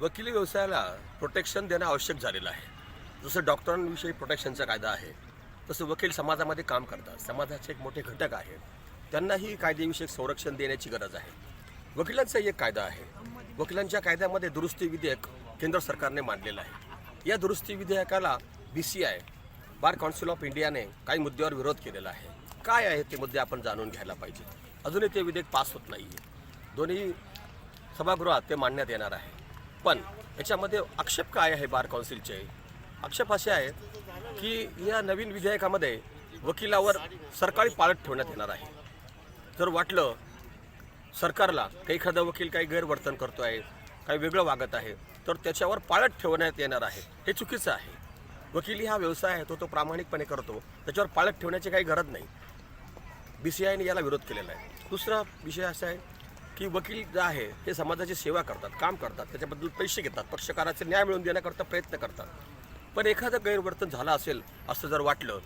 वकिली व्यवसायाला प्रोटेक्शन देणं आवश्यक झालेलं आहे. जसं डॉक्टरांविषयी प्रोटेक्शनचा कायदा आहे तसं वकील समाजामध्ये काम करतात. समाजाचे एक मोठे घटक आहेत त्यांनाही कायदेविषयक संरक्षण देण्याची गरज आहे. वकिलांचा एक कायदा आहे. वकिलांच्या कायद्यामध्ये दुरुस्ती विधेयक केंद्र सरकारने मांडलेलं आहे. या दुरुस्ती विधेयकाला B C I bar council of इंडियाने काही मुद्द्यावर विरोध केलेला आहे. काय आहे ते मुद्दे आपण जाणून घ्यायला पाहिजे. अजूनही ते विधेयक पास होत नाही आहे दोन्ही सभागृहात ते मांडण्यात येणार आहे. पण याच्यामध्ये आक्षेप काय आहे बार काउन्सिलचे आक्षेप असे आहेत की या नवीन विधेयकामध्ये वकिलावर सरकारी पाळत ठेवण्यात येणार आहे. जर वाटलं सरकारला काही एखादा वकील काही गैरवर्तन करतो आहे काही वेगळं वागत आहे तर त्याच्यावर पाळत ठेवण्यात येणार आहे. हे चुकीचं आहे. वकिली हा व्यवसाय आहे तो तो प्रामाणिकपणे करतो. त्याच्यावर पाळत ठेवण्याची काही गरज नाही. बी सी आयने याला विरोध केलेला आहे. दुसरा विषय असा आहे की वकील जे आहे हे समाजाची सेवा करतात काम करतात त्याच्याबद्दल पैसे घेतात पक्षकाराचे न्याय मिळवून देण्याकरता प्रयत्न करतात. पण एखादं गैरवर्तन झालं असेल असं जर वाटलं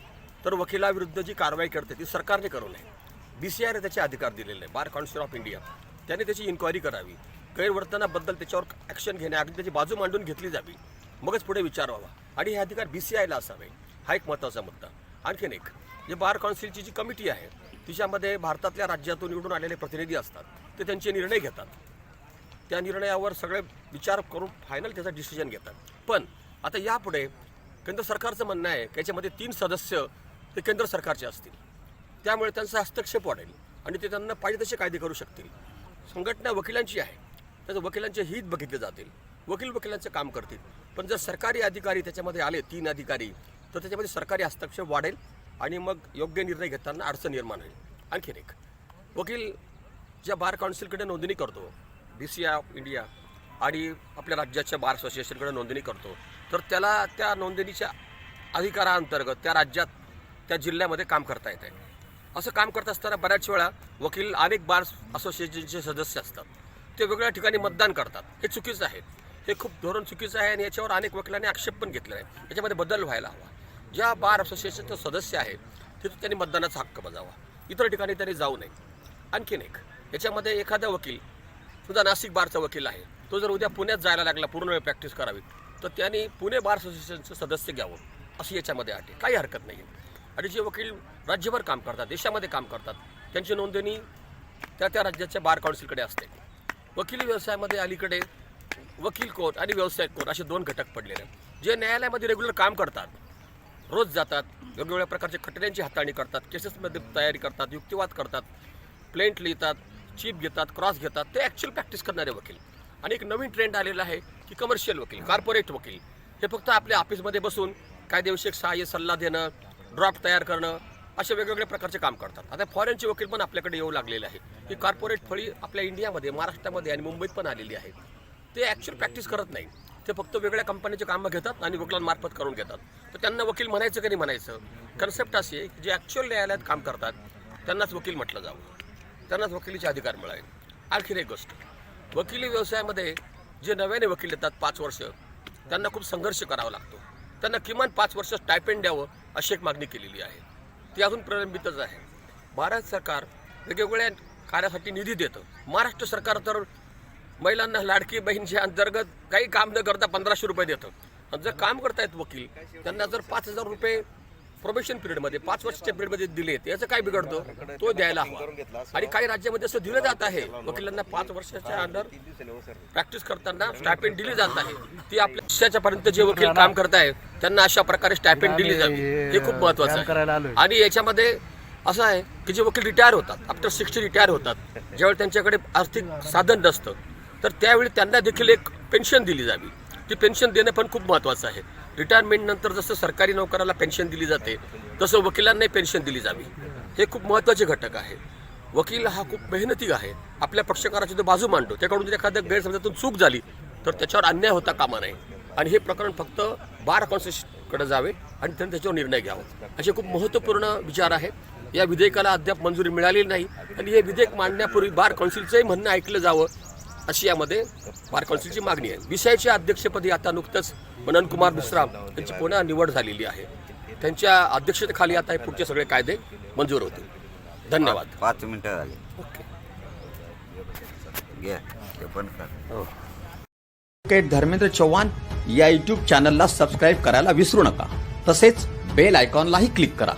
तर वकिलाविरुद्ध जी कारवाई करते ती सरकारने करू नये. बी सी आयने त्याचे अधिकार दिलेले आहे बार काउन्सिल ऑफ इंडिया. त्याने त्याची इन्क्वायरी करावी. गैरवर्तनाबद्दल त्याच्यावर ॲक्शन घेण्याआधी त्याची बाजू मांडून घेतली जावी. मगच पुढे विचार व्हावा. आणि हे अधिकार बी सी आयला असावे. हा एक महत्त्वाचा मुद्दा. आणखीन एक जे बार काउन्सिलची जी कमिटी आहे तिच्यामध्ये भारतातल्या राज्यातून निवडून आलेले प्रतिनिधी असतात ते त्यांचे निर्णय घेतात. त्या निर्णयावर सगळे विचार करून फायनल त्याचा डिसिजन घेतात. पण आता यापुढे केंद्र सरकारचं म्हणणं आहे की याच्यामध्ये तीन सदस्य ते केंद्र सरकारचे असतील. त्यामुळे त्यांचा हस्तक्षेप वाढेल आणि ते त्यांना पाहिजे तसे कायदे करू शकतील. संघटना वकिलांची आहे. त्याचं वकिलांचे हित बघितले जातील. वकील वकिलांचं काम करतील. पण जर सरकारी अधिकारी त्याच्यामध्ये आले तीन अधिकारी तर त्याच्यामध्ये सरकारी हस्तक्षेप वाढेल आणि मग योग्य निर्णय घेताना अडचण निर्माण होईल. आणखीन एक. वकील ज्या बार काउन्सिलकडे नोंदणी करतो बी सी ऑफ इंडिया आणि आपल्या राज्याच्या बार असोसिएशनकडे नोंदणी करतो तर त्याला त्या नोंदणीच्या अधिकाराअंतर्गत त्या राज्यात त्या जिल्ह्यामध्ये काम करता येते असं काम करत असताना बऱ्याच वेळा वकील अनेक बार असोसिएशनचे सदस्य असतात. ते वेगवेगळ्या ठिकाणी मतदान करतात. हे चुकीचं आहे. हे खूप धोरण चुकीचं आहे आणि याच्यावर अनेक वकिलांनी आक्षेप पण घेतलेला आहे. याच्यामध्ये बदल व्हायला हवा. ज्या बार असोसिएशनचे सदस्य आहेत तिथं त्यांनी मतदानाचा हक्क बजावा. इतर ठिकाणी त्यांनी जाऊ नये. आणखीन एक याच्यामध्ये एखादा वकील सुद्धा नाशिक बारचा वकील आहे तो जर उद्या पुण्यात जायला लागला पूर्ण वेळ प्रॅक्टिस करावी तर त्यांनी पुणे बार असोसिएशनचं सदस्य घ्यावं अशी याच्यामध्ये अट. आहे काही हरकत नाही आणि जे वकील राज्यभर काम करतात देशामध्ये काम करतात त्यांची नोंदणी त्या त्या राज्याच्या बार काउन्सिलकडे असते. वकिली व्यवसायामध्ये अलीकडे वकील कोर्ट आणि व्यावसायिक कोर्ट असे दोन घटक पडलेले आहेत. जे न्यायालयामध्ये रेग्युलर काम करतात रोज जातात वेगवेगळ्या प्रकारचे खटल्यांची हाताळणी करतात केसेसमध्ये तयारी करतात युक्तिवाद करतात प्लेंट लिहितात चीप घेतात क्रॉस घेतात ते ॲक्च्युअल प्रॅक्टिस करणारे वकील. आणि एक नवीन ट्रेंड आलेला आहे की कमर्शियल वकील कॉर्पोरेट वकील. हे फक्त आपल्या ऑफिसमध्ये बसून कायदेविषयक सहाय्य सल्ला देणं ड्रॉफ्ट तयार करणं असे वेगवेगळ्या प्रकारचे काम करतात. आता फॉरेनचे वकील पण आपल्याकडे येऊ लागलेले आहे. ही कॉर्पोरेट फळी आपल्या इंडियामध्ये महाराष्ट्रामध्ये आणि मुंबईत पण आलेली आहे. ते ॲक्च्युअल प्रॅक्टिस करत नाही. ते फक्त वेगळ्या कंपनीचे कामं घेतात आणि वकिलांमार्फत करून घेतात. तर त्यांना वकील म्हणायचं की नाही म्हणायचं? कन्सेप्ट अशी आहे की जे ॲक्च्युअल न्यायालयात काम करतात त्यांनाच वकील म्हटलं जावं. त्यांनाच वकिलीचे अधिकार मिळावे आणखीन एक गोष्ट. वकिली व्यवसायामध्ये जे नव्याने वकील येतात पाच वर्ष त्यांना खूप संघर्ष करावा लागतो. त्यांना किमान पाच वर्ष स्टायपेंड द्यावं अशी एक मागणी केलेली आहे. ती अजून प्रलंबितच आहे. भारत सरकार वेगवेगळ्या कार्यासाठी निधी देतं. महाराष्ट्र सरकार तर महिलांना लाडकी बहीणच्या अंतर्गत काही काम न करता पंधराशे रुपये देतं आणि जर काम करतायत वकील त्यांना जर पाच हजार रुपये प्रोबेशन पिरियडमध्ये पाच वर्षाच्या पिरियडमध्ये दिले याचं काय बिघडतं? तो द्यायला हवा. आणि काही राज्यामध्ये असं दिलं जात आहे वकिलांना पाच वर्षाच्या अंडर प्रॅक्टिस करताना स्टायपेंड दिली जात आहे. ती आपल्या वर्षाच्या पर्यंत जे वकील काम करताय त्यांना अशा प्रकारे स्टायपेंड दिली जावी. हे खूप महत्वाचं आहे. आणि याच्यामध्ये असं आहे की जे वकील रिटायर होतात आफ्टर सिक्स्टी रिटायर होतात ज्यावेळी त्यांच्याकडे आर्थिक साधन नसतं तर त्यावेळी त्यांना देखील एक पेन्शन दिली जावी. ती पेन्शन देणं पण खूप महत्त्वाचं आहे. रिटायरमेंटनंतर जसं सरकारी नोकराला पेन्शन दिली जाते तसं वकिलांनाही पेन्शन दिली जावी. हे खूप महत्त्वाचे घटक आहे. वकील हा खूप मेहनती आहे. आपल्या पक्षकाराची तो बाजू मांडतो. त्याकडून जर एखाद्या गैरसमजातून चूक झाली तर त्याच्यावर अन्याय होता कामा नये. आणि हे प्रकरण फक्त बार कॉन्स्टिट्यूशनकडे जावे आणि त्यांनी त्याच्यावर निर्णय घ्यावा. असे खूप महत्त्वपूर्ण विचार आहेत. या विधेयकाला अद्याप मंजुरी मिळालेली नाही. आणि हे विधेयक मांडण्यापूर्वी बार कौन्सिलचंही म्हणणं ऐकलं जावं. अशी यामध्ये बार काउन्सिलची मागणी आहे. विषयाच्या अध्यक्षपदी आता नुकतंच मनन कुमार मिश्रा यांची पुन्हा निवड झालेली आहे. त्यांच्या अध्यक्षतेखाली आता हे पुढचे सगळे कायदे मंजूर होतील. धन्यवाद. पाच मिनिटं झाली. ओके. पण कर. ॲडव्होकेट धर्मेंद्र चव्हाण या यूट्यूब चॅनलला सबस्क्राईब करायला विसरू नका. तसेच बेल आयकॉनलाही क्लिक करा.